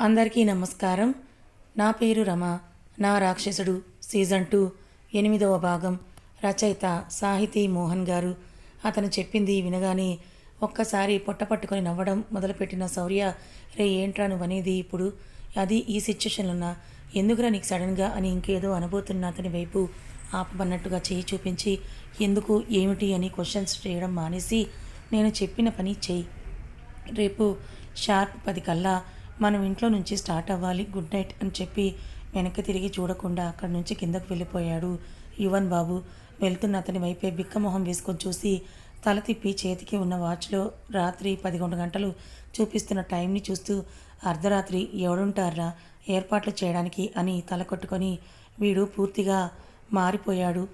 అందరికీ నమస్కారం. నా పేరు రమ. నా రాక్షసుడు సీజన్ టూ ఎనిమిదవ భాగం. రచయిత సాహితీ మోహన్ గారు. అతను చెప్పింది వినగానే ఒక్కసారి పొట్ట పట్టుకొని నవ్వడం మొదలుపెట్టిన శౌర్య రే ఏంట్రా నువ్వనేది ఇప్పుడు? అది ఈ సిచ్యుయేషన్లో ఎందుకురా నీకు సడన్గా అని ఇంకేదో అనబోతున్న అతని వైపు ఆపమన్నట్టుగా చేయి చూపించి ఎందుకు ఏమిటి అని క్వశ్చన్స్ చేయడం మానేసి నేను చెప్పిన పని చెయ్యి రేపు షార్ప్ పది కల్లా మనం ఇంట్లో నుంచి స్టార్ట్ అవ్వాలి గుడ్ నైట్ అని చెప్పి వెనక్కి తిరిగి చూడకుండా అక్కడి నుంచి కిందకు వెళ్ళిపోయాడు యువన్ బాబు. వెళ్తున్న అతని వైపే బిక్కమొహం వేసుకొని చూసి తల తిప్పి చేతికి ఉన్న వాచ్లో రాత్రి పదకొండు గంటలు చూపిస్తున్న టైంని చూస్తూ అర్ధరాత్రి ఎవడుంటారా ఏర్పాట్లు చేయడానికి అని తల కొట్టుకొని వీడు పూర్తిగా మారిపోయాడు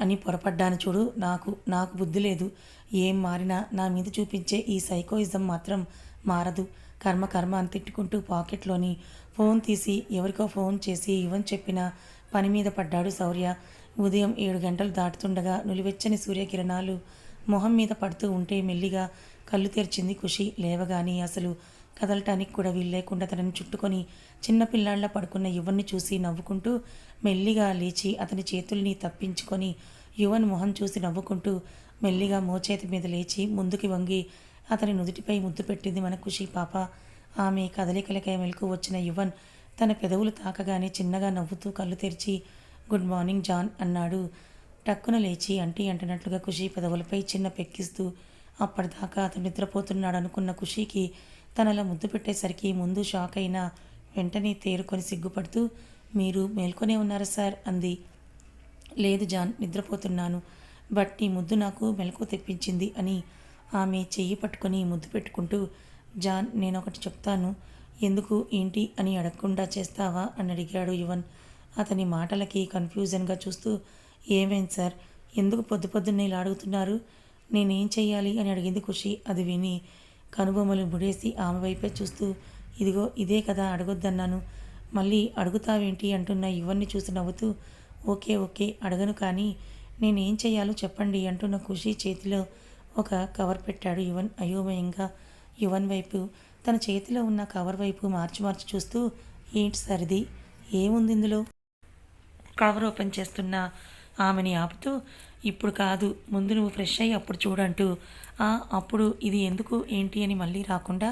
అని పొరపడ్డాను చూడు నాకు నాకు బుద్ధి లేదు. ఏం మారినా నా మీద చూపించే ఈ సైకోయిజం మాత్రం మారదు. కర్మ కర్మ అని తిట్టుకుంటూ పాకెట్లోని ఫోన్ తీసి ఎవరికో ఫోన్ చేసి ఇవ్వని చెప్పిన పని మీద పడ్డాడు శౌర్య. ఉదయం ఏడు గంటలు దాటుతుండగా నులివెచ్చని సూర్యకిరణాలు మొహం మీద పడుతూ ఉంటే మెల్లిగా కళ్ళు తెరిచింది ఖుషి. లేవగాని అసలు కదలటానికి కూడా వీల్లేకుండా తనని చుట్టుకొని చిన్నపిల్లాళ్ళ పడుకున్న యువన్ని చూసి నవ్వుకుంటూ మెల్లిగా లేచి అతని చేతుల్ని తప్పించుకొని యువన్ మొహం చూసి నవ్వుకుంటూ మెల్లిగా మోచేతి మీద లేచి ముందుకి వంగి అతని నుదుటిపై ముద్దు పెట్టింది మన ఖుషి పాప. ఆమె కదలికలకై మెలకు వచ్చిన యువన్ తన పెదవులు తాకగానే చిన్నగా నవ్వుతూ కళ్ళు తెరిచి గుడ్ మార్నింగ్ జాన్ అన్నాడు. టక్కున లేచి అంటీ అంటున్నట్లుగా ఖుషి పెదవులపై చిన్న పెక్కిస్తూ అప్పటిదాకా అతను నిద్రపోతున్నాడు అనుకున్న ఖుషీకి తనలా ముద్దు పెట్టేసరికి ముందు షాక్ అయినా వెంటనే తేరుకొని సిగ్గుపడుతూ మీరు మేల్కొనే ఉన్నారు సార్? అంది. లేదు జాన్ నిద్రపోతున్నాను. బట్ నీ ముద్దు నాకు మెలకు తెప్పించింది అని ఆమె చెయ్యి పట్టుకొని ముద్దు పెట్టుకుంటూ జాన్ నేను ఒకటి చెప్తాను. ఎందుకు ఏంటి అని అడగకుండా చేస్తావా? అని అడిగాడు యువన్. అతని మాటలకి కన్ఫ్యూజన్గా చూస్తూ ఏమైంది సార్? ఎందుకు పొద్దు పొద్దున్నే ఇలా అడుగుతున్నారు? నేనేం చెయ్యాలి అని అడిగింది ఖుషి. అది విని కనుబొమ్మలు ముడేసి ఆమె వైపే చూస్తూ ఇదిగో ఇదే కదా అడగొద్దన్నాను. మళ్ళీ అడుగుతావేంటి అంటున్న యువన్ని చూసి నవ్వుతూ ఓకే ఓకే అడగను కానీ నేనేం చేయాలో చెప్పండి అంటున్న ఖుషి చేతిలో ఒక కవర్ పెట్టాడు యువన్ అయోమయంగా. యువన్ వైపు తన చేతిలో ఉన్న కవర్ వైపు మార్చి మార్చి చూస్తూ ఏంటి సరిది? ఏముంది ఇందులో? కవర్ ఓపెన్ చేస్తున్న ఆమెని ఆపుతూ ఇప్పుడు కాదు ముందు నువ్వు ఫ్రెష్ అయ్యి అప్పుడు చూడంటూ "ఆ, అప్పుడు ఇది ఎందుకు ఏంటి అని మళ్ళీ రాకుండా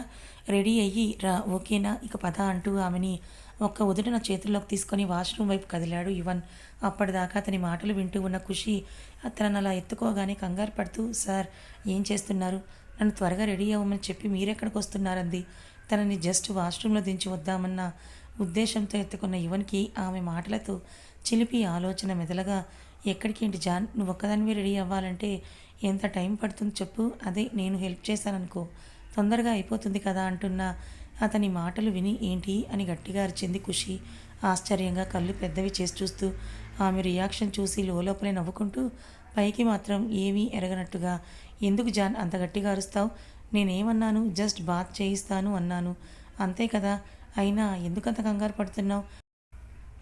రెడీ అయ్యి రా ఓకేనా? ఇక పద అంటూ ఆమెని ఒక్క ఉదుటిన చేతుల్లోకి తీసుకొని వాష్రూమ్ వైపు కదిలాడు యువన్. అప్పటిదాకా అతని మాటలు వింటూ ఉన్న ఖుషి అతను అలా ఎత్తుకోగానే కంగారు పడుతూ సార్ ఏం చేస్తున్నారు? నన్ను త్వరగా రెడీ అవ్వమని చెప్పి మీరెక్కడికి వస్తున్నారంది? తనని జస్ట్ వాష్రూమ్లో దించి వద్దామన్న ఉద్దేశంతో ఎత్తుకున్న యువన్కి ఆమె మాటలతో చిలిపి ఆలోచన మెదలగా ఎక్కడికేంటి జాన్? నువ్వు ఒక్కదానివి రెడీ అవ్వాలంటే ఎంత టైం పడుతుంది చెప్పు? అదే నేను హెల్ప్ చేశాననుకో. తొందరగా అయిపోతుంది కదా అంటున్నా అతని మాటలు విని ఏంటి అని గట్టిగా అరిచింది ఖుషి. ఆశ్చర్యంగా కళ్ళు పెద్దవి చేసి చూస్తూ ఆమె రియాక్షన్ చూసి లోపలే నవ్వుకుంటూ పైకి మాత్రం ఏమీ ఎరగనట్టుగా ఎందుకు జాన్ అంత గట్టిగా అరుస్తావు? నేనేమన్నాను? జస్ట్ బాత్ చేయిస్తాను అన్నాను. అంతే కదా? అయినా ఎందుకంత కంగారు పడుతున్నావు?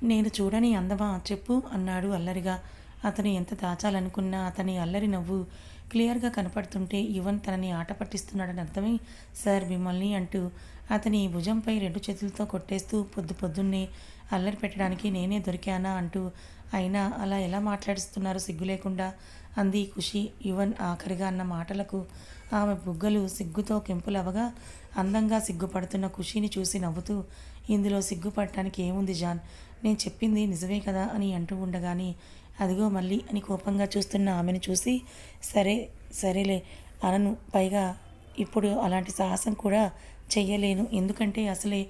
నేను చూడని అందమా? చెప్పు అన్నాడు అల్లరిగా. అతను ఎంత దాచాలనుకున్నా అతని అల్లరి నవ్వు క్లియర్గా కనపడుతుంటే యువన్ తనని ఆట పట్టిస్తున్నాడని అర్థమై సార్ మిమ్మల్ని అంటూ అతని భుజంపై రెండు చేతులతో కొట్టేస్తూ పొద్దు పొద్దున్నే అల్లరి పెట్టడానికి నేనే దొరికానా అంటూ అయినా అలా ఎలా మాట్లాడిస్తున్నారు సిగ్గు లేకుండా? అంది ఖుషి. యువన్ ఆఖరిగా అన్న మాటలకు ఆమె బుగ్గలు సిగ్గుతో కెంపులవగా అందంగా సిగ్గుపడుతున్న ఖుషిని చూసి నవ్వుతూ ఇందులో సిగ్గుపడటానికి ఏముంది జాన్? నేను చెప్పింది నిజమే కదా అని అంటూ ఉండగాని అదిగో మళ్ళీ అని కోపంగా చూస్తున్న ఆమెను చూసి సరే సరేలే అనను. పైగా ఇప్పుడు అలాంటి సాహసం కూడా చెయ్యలేను. ఎందుకంటే అసలే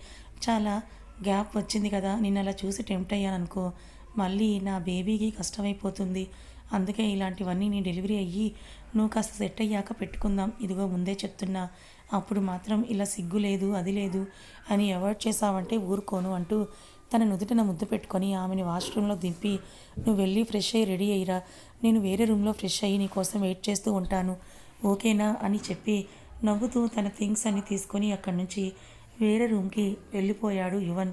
చాలా గ్యాప్ వచ్చింది కదా. నిన్న అలా చూసి టెంప్ట్ అయ్యాను అనుకో మళ్ళీ నా బేబీకి కష్టమైపోతుంది. అందుకే ఇలాంటివన్నీ నీ డెలివరీ అయ్యి నువ్వు కాస్త సెట్ అయ్యాక పెట్టుకుందాం. ఇదిగో ముందే చెప్తున్నా. అప్పుడు మాత్రం ఇలా సిగ్గు లేదు అది లేదు అని అవాయిడ్ చేసావంటే ఊరుకోను అంటూ తన నుదుటిన ముద్దు పెట్టుకొని ఆమెని వాష్రూమ్లో దింపి నువ్వు వెళ్ళి ఫ్రెష్ అయ్యి రెడీ అయ్యిరా. నేను వేరే రూమ్లో ఫ్రెష్ అయ్యి నీ కోసం వెయిట్ చేస్తూ ఉంటాను. ఓకేనా? అని చెప్పి నవ్వుతూ తన థింగ్స్ అన్ని తీసుకొని అక్కడి నుంచి వేరే రూమ్కి వెళ్ళిపోయాడు యువన్.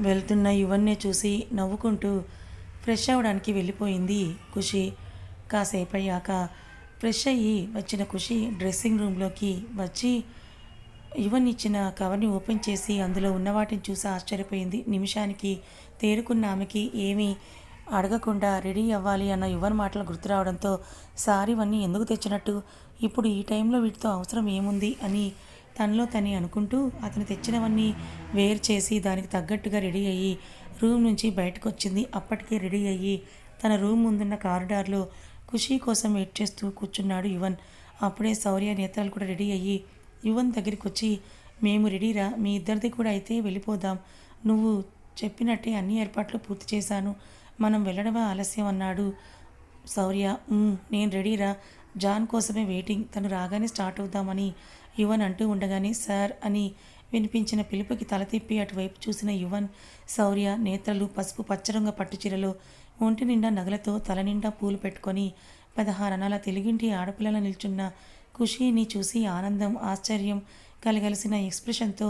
వెళ్తున్న యువన్నే చూసి నవ్వుకుంటూ ఫ్రెష్ అవ్వడానికి వెళ్ళిపోయింది ఖుషి. కాసేపు అయ్యాక ఫ్రెష్ అయ్యి వచ్చిన ఖుషి డ్రెస్సింగ్ రూమ్లోకి వచ్చి యువన్ ఇచ్చిన కవర్ని ఓపెన్ చేసి అందులో ఉన్న వాటిని చూసి ఆశ్చర్యపోయింది. నిమిషానికి తేరుకున్న ఆమెకి ఏమీ అడగకుండా రెడీ అవ్వాలి అన్న యువన్ మాటలు గుర్తు రావడంతో సారీ ఇవన్నీ ఎందుకు తెచ్చినట్టు ఇప్పుడు ఈ టైంలో వీటితో అవసరం ఏముంది అని తనలో తని అనుకుంటూ అతను తెచ్చినవన్నీ వేరు చేసి దానికి తగ్గట్టుగా రెడీ అయ్యి రూమ్ నుంచి బయటకు వచ్చింది అప్పటికే రెడీ అయ్యి తన రూమ్ ముందున్న కారిడార్లో ఖుషీ కోసం వెయిట్ చేస్తూ కూర్చున్నాడు యువన్. అప్పుడే శౌర్య నేత్రాలు కూడా రెడీ అయ్యి యువన్ దగ్గరికి వచ్చి మేము రెడీరా మీ ఇద్దరిది కూడా అయితే వెళ్ళిపోదాం. నువ్వు చెప్పినట్టే అన్ని ఏర్పాట్లు పూర్తి చేశాను. మనం వెళ్ళడమే ఆలస్యం అన్నాడు శౌర్య. నేను రెడీరా జాన్ కోసమే వెయిటింగ్. తను రాగానే స్టార్ట్ అవుదామని యువన్ అంటూ ఉండగానే సార్ అని వినిపించిన పిలుపుకి తల తిప్పి అటువైపు చూసిన యువన్ శౌర్య నేత్రలు పసుపు పచ్చరంగ పట్టుచీరలో ఒంటి నిండా నగలతో తల నిండా పూలు పెట్టుకొని పదహారనాల తెలుగింటి ఆడపిల్లల నిల్చున్న ఖుషీని చూసి ఆనందం ఆశ్చర్యం కలగలిసిన ఎక్స్ప్రెషన్తో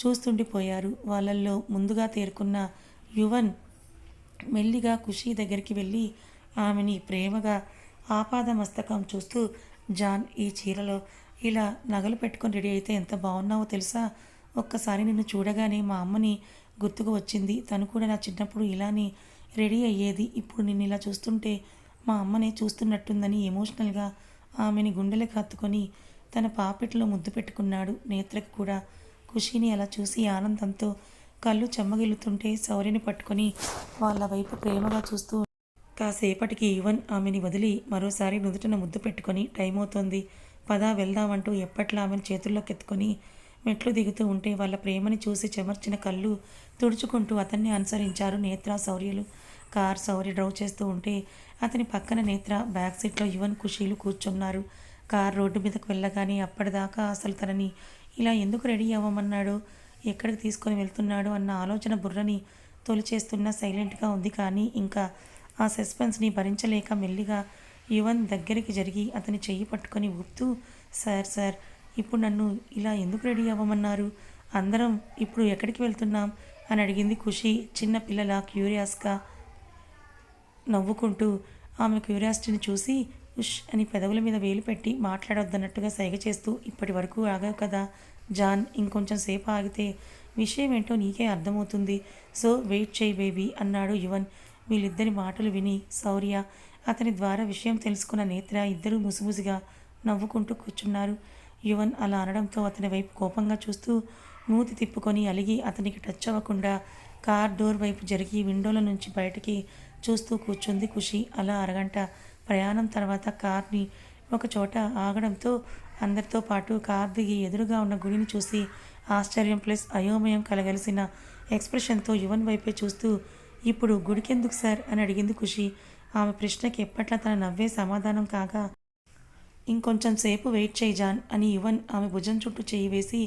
చూస్తుండిపోయారు. వాళ్ళల్లో ముందుగా తేరుకున్న యువన్ మెల్లిగా ఖుషీ దగ్గరికి వెళ్ళి ఆమెని ప్రేమగా ఆపాద మస్తకం చూస్తూ జాన్ ఈ చీరలో ఇలా నగలు పెట్టుకొని రెడీ అయితే ఎంత బాగున్నావో తెలుసా? ఒక్కసారి నిన్ను చూడగానే మా అమ్మని గుర్తుకు వచ్చింది. తను కూడా నా చిన్నప్పుడు ఇలానే రెడీ అయ్యేది. ఇప్పుడు నిన్ను ఇలా చూస్తుంటే మా అమ్మనే చూస్తున్నట్టుందని ఎమోషనల్గా ఆమెని గుండెలకు హత్తుకొని తన పాపెట్లో ముద్దు పెట్టుకున్నాడు. నేత్రకు కూడా ఖుషీని అలా చూసి ఆనందంతో కళ్ళు చెమ్మగిల్లుతుంటే శౌర్యని పట్టుకొని వాళ్ళ వైపు ప్రేమగా చూస్తూ కాసేపటికి యువన్ ఆమెని వదిలి మరోసారి నుదుటన ముద్దు పెట్టుకొని టైం అవుతోంది పదా వెళ్దామంటూ ఎప్పట్లా ఆమెను చేతుల్లోకి ఎత్తుకొని మెట్లు దిగుతూ ఉంటే వాళ్ళ ప్రేమని చూసి చెమర్చిన కళ్ళు తుడుచుకుంటూ అతన్ని అనుసరించారు నేత్ర శౌర్యులు. కార్ శౌర్య డ్రైవ్ చేస్తూ ఉంటే అతని పక్కన నేత్ర బ్యాక్ సీట్లో యువన్ ఖుషీలు కూర్చున్నారు. కార్ రోడ్డు మీదకు వెళ్ళగానే అప్పటిదాకా అసలు తనని ఇలా ఎందుకు రెడీ అవ్వమన్నాడు? ఎక్కడికి తీసుకొని వెళ్తున్నాడు? అన్న ఆలోచన బుర్రని తొలిచేస్తున్న సైలెంట్గా ఉంది కానీ ఇంకా ఆ సస్పెన్స్ని భరించలేక మెల్లిగా యువన్ దగ్గరికి జరిగి అతని చెయ్యి పట్టుకొని ఊపుతూ సార్ సార్ ఇప్పుడు నన్ను ఇలా ఎందుకు రెడీ అవ్వమన్నారు? అందరం ఇప్పుడు ఎక్కడికి వెళ్తున్నాం? అని అడిగింది ఖుషి చిన్న పిల్లల క్యూరియాస్గా నవ్వుకుంటూ. ఆమె క్యూరియాసిటీని చూసి ఉష్ అని పెదవుల మీద వేలు పెట్టి మాట్లాడొద్దన్నట్టుగా సైగ చేస్తూ ఇప్పటి వరకు ఆగావు కదా జాన్ ఇంకొంచెం సేపు ఆగితే విషయం ఏంటో నీకే అర్థమవుతుంది. సో వెయిట్ చేయి బేబీ అన్నాడు యువన్. వీళ్ళిద్దరి మాటలు విని శౌర్య అతని ద్వారా విషయం తెలుసుకున్న నేత్ర ఇద్దరూ ముసిముసిగా నవ్వుకుంటూ కూర్చున్నారు. యువన్ అలా అనడంతో అతని వైపు కోపంగా చూస్తూ మూతి తిప్పుకొని అలిగి అతనికి టచ్ అవ్వకుండా కార్ డోర్ వైపు జరిగి విండోల నుంచి బయటికి చూస్తూ కూర్చుంది ఖుషి. అలా అరగంట ప్రయాణం తర్వాత కార్ని ఒక చోట ఆగడంతో అందరితో పాటు కార్ దిగి ఎదురుగా ఉన్న గుడిని చూసి ఆశ్చర్యం ప్లస్ అయోమయం కలగలిసిన ఎక్స్ప్రెషన్తో యువన్ వైపే చూస్తూ ఇప్పుడు గుడికెందుకు సార్? అని అడిగింది ఖుషి. ఆమె ప్రశ్నకి ఎప్పట్లా తన నవ్వే సమాధానం కాగా ఇంకొంచెం సేపు వెయిట్ చేయి జాన్ అని యువన్ ఆమె భుజం చుట్టూ చేయి వేసి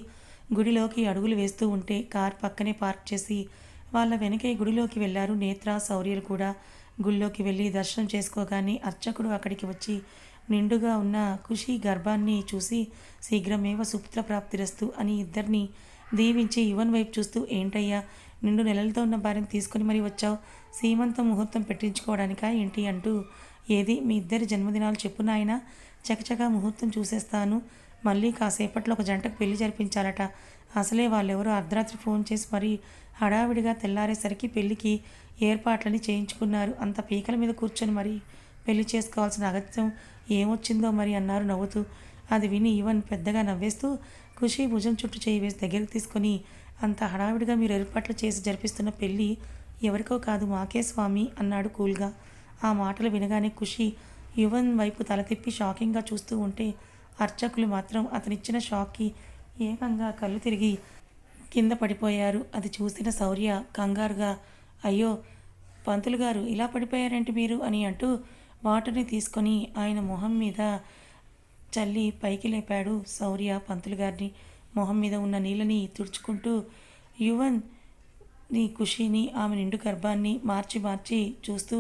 గుడిలోకి అడుగులు వేస్తూ ఉంటే కార్ పక్కనే పార్క్ చేసి వాళ్ళ వెనకే గుడిలోకి వెళ్ళారు నేత్ర శౌర్యులు కూడా. గుడిలోకి వెళ్ళి దర్శనం చేసుకోగానే అర్చకుడు అక్కడికి వచ్చి నిండుగా ఉన్న ఖుషి గర్భాన్ని చూసి శీఘ్రమేవ సుపుత్ర ప్రాప్తిరస్తు అని ఇద్దరిని దీవించి యువన్ వైపు చూస్తూ ఏంటయ్యా నిండు నెలలతో ఉన్న భార్యను తీసుకొని మరీ వచ్చావు. సీమంత ముహూర్తం పెట్టించుకోవడానికా ఏంటి అంటూ. ఏది? మీ ఇద్దరి జన్మదినాలు చెప్పు నాయన. చకచకా ముహూర్తం చూసేస్తాను. మళ్ళీ కాసేపట్లో ఒక జంటకు పెళ్ళి జరిపించాలట. అసలే వాళ్ళెవరో అర్ధరాత్రి ఫోన్ చేసి మరీ హడావిడిగా తెల్లారేసరికి పెళ్ళికి ఏర్పాట్లని చేయించుకున్నారు. అంత పీకల మీద కూర్చొని మరి పెళ్ళి చేసుకోవాల్సిన అగత్యం ఏమొచ్చిందో మరి అన్నారు నవ్వుతూ. అది విని ఈవన్ పెద్దగా నవ్వేస్తూ ఖుషి భుజం చుట్టూ చేయి వేసి దగ్గరికి తీసుకొని అంత హడావిడిగా మీరు ఏర్పాట్లు చేసి జరిపిస్తున్న పెళ్ళి ఎవరికో కాదు మాకే స్వామి అన్నాడు కూల్గా. ఆ మాటలు వినగానే ఖుషి యువన్ వైపు తల తిప్పి షాకింగ్గా చూస్తూ ఉంటే అర్చకులు మాత్రం అతనిచ్చిన షాక్కి ఏకంగా కళ్ళు తిరిగి కింద పడిపోయారు. అది చూసిన శౌర్య కంగారుగా అయ్యో పంతులు గారు ఇలా పడిపోయారేంటి మీరు? అని అంటూ వాటర్ని తీసుకొని ఆయన మొహం మీద చల్లి పైకి లేపాడు శౌర్య పంతులు గారిని. మొహం మీద ఉన్న నీళ్ళని తుడుచుకుంటూ యువన్ నీ ఖుషీని ఆమె నిండు గర్భాన్ని మార్చి మార్చి చూస్తూ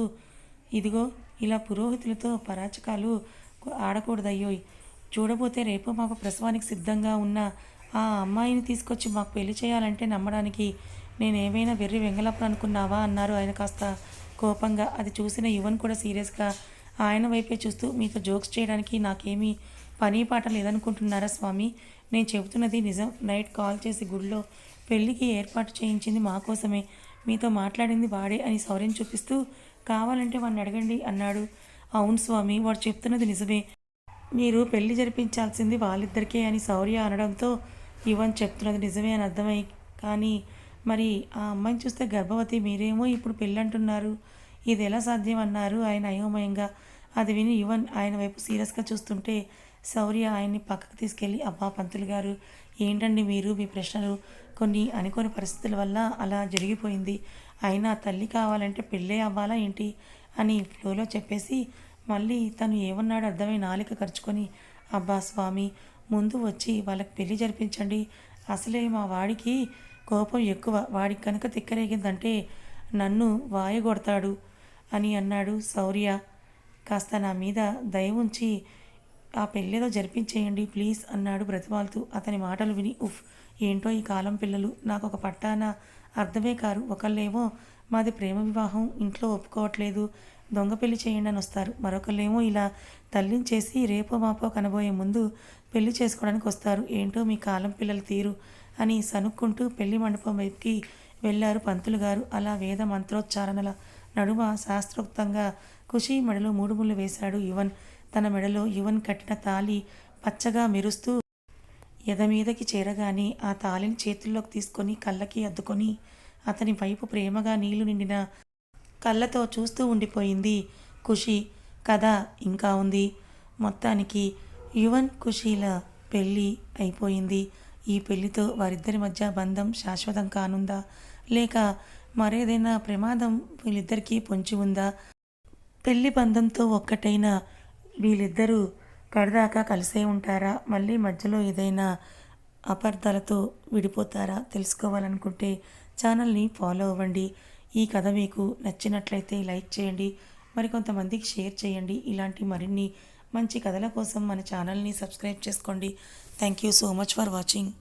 ఇదిగో ఇలా పురోహితులతో పరాచకాలు ఆడకూడదయ్యోయ్. చూడబోతే రేపు మాకు ప్రసవానికి సిద్ధంగా ఉన్న ఆ అమ్మాయిని తీసుకొచ్చి మాకు పెళ్ళి చేయాలంటే నమ్మడానికి నేనేమైనా వెర్రి వెంగళప్పని అనుకున్నావా అన్నారు ఆయన కాస్త కోపంగా. అది చూసిన యువన్ కూడా సీరియస్గా ఆయన వైపే చూస్తూ మీతో జోక్స్ చేయడానికి నాకేమీ పని పాట లేదనుకుంటున్నారా స్వామి? నేను చెబుతున్నది నిజం. నైట్ కాల్ చేసి గుడిలో పెళ్ళికి ఏర్పాటు చేయించింది మా కోసమే. మీతో మాట్లాడింది వాడే అని సౌర్యం చూపిస్తూ కావాలంటే వాడిని అడగండి అన్నాడు. అవును స్వామి వాడు చెప్తున్నది నిజమే. మీరు పెళ్ళి జరిపించాల్సింది వాళ్ళిద్దరికే అని శౌర్య అనడంతో ఇవన్ చెప్తున్నది నిజమే అని అర్థమై కానీ మరి ఆ అమ్మాయిని చూస్తే గర్భవతి మీరేమో ఇప్పుడు పెళ్ళి అంటున్నారు ఇది ఎలా సాధ్యం? అన్నారు ఆయన అయోమయంగా. అది విని యువన్ ఆయన వైపు సీరియస్గా చూస్తుంటే శౌర్య ఆయన్ని పక్కకు తీసుకెళ్ళి అబ్బా పంతులు గారు ఏంటండి మీరు మీ ప్రశ్నలు? కొన్ని అనుకోని పరిస్థితుల వల్ల అలా జరిగిపోయింది. అయినా తల్లి కావాలంటే పెళ్ళే అవ్వాలా ఏంటి? అని ఫ్లోలో చెప్పేసి మళ్ళీ తను ఏమన్నాడు అర్థమై నాలిక ఖర్చుకొని అబ్బా స్వామి ముందు వచ్చి వాళ్ళకి పెళ్ళి జరిపించండి. అసలే మా వాడికి కోపం ఎక్కువ. వాడికి కనుక తిక్కరేగిందంటే నన్ను వాయగొడతాడు అని అన్నాడు శౌర్య. కాస్త నా మీద దయ ఉంచి ఆ పెళ్ళేదో జరిపించేయండి ప్లీజ్ అన్నాడు బ్రతిమాలుతూ. అతని మాటలు విని ఉఫ్ ఏంటో ఈ కాలం పిల్లలు. నాకు ఒక పట్టాన అర్థమే కారు. ఒకళ్ళేమో మాది ప్రేమ వివాహం ఇంట్లో ఒప్పుకోవట్లేదు. దొంగ పెళ్ళి చేయండి అని వస్తారు. మరొకళ్ళేమో ఇలా తల్లించేసి రేపో మాపో కనబోయే ముందు పెళ్ళి చేసుకోవడానికి వస్తారు. ఏంటో మీ కాలం పిల్లల తీరు అని సనుక్కుంటూ పెళ్ళి మండపం వైపుకి వెళ్ళారు పంతులు గారు. అలా వేద మంత్రోచ్చారణల నడుమ శాస్త్రోక్తంగా కుషి మెడలో మూడు ముళ్ళు వేశాడు యువన్. తన మెడలో యువన్ కట్టిన తాలి పచ్చగా మెరుస్తూ ఎద మీదకి చేరగానే ఆ తాలిని చేతుల్లోకి తీసుకొని కళ్ళకి అద్దుకొని అతని వైపు ప్రేమగా నీళ్ళు నిండిన కళ్ళతో చూస్తూ ఉండిపోయింది ఖుషి. కథ ఇంకా ఉంది. మొత్తానికి యువన్ ఖుషీల పెళ్ళి అయిపోయింది. ఈ పెళ్ళితో వారిద్దరి మధ్య బంధం శాశ్వతం కానుందా? లేక మరేదైనా ప్రమాదం వీళ్ళిద్దరికీ పొంచి ఉందా? పెళ్ళి బంధంతో ఒక్కటైన వీళ్ళిద్దరూ కడదాకా కలిసే ఉంటారా? మళ్ళీ మధ్యలో ఏదైనా అపార్థాలతో విడిపోతారా? తెలుసుకోవాలనుకుంటే ఛానల్ని ఫాలో అవ్వండి. ఈ కథ మీకు నచ్చినట్లయితే లైక్ చేయండి. మరికొంతమందికి షేర్ చేయండి. ఇలాంటి మరిన్ని మంచి కథల కోసం మన ఛానల్ని సబ్స్క్రైబ్ చేసుకోండి. Thank you so much for watching.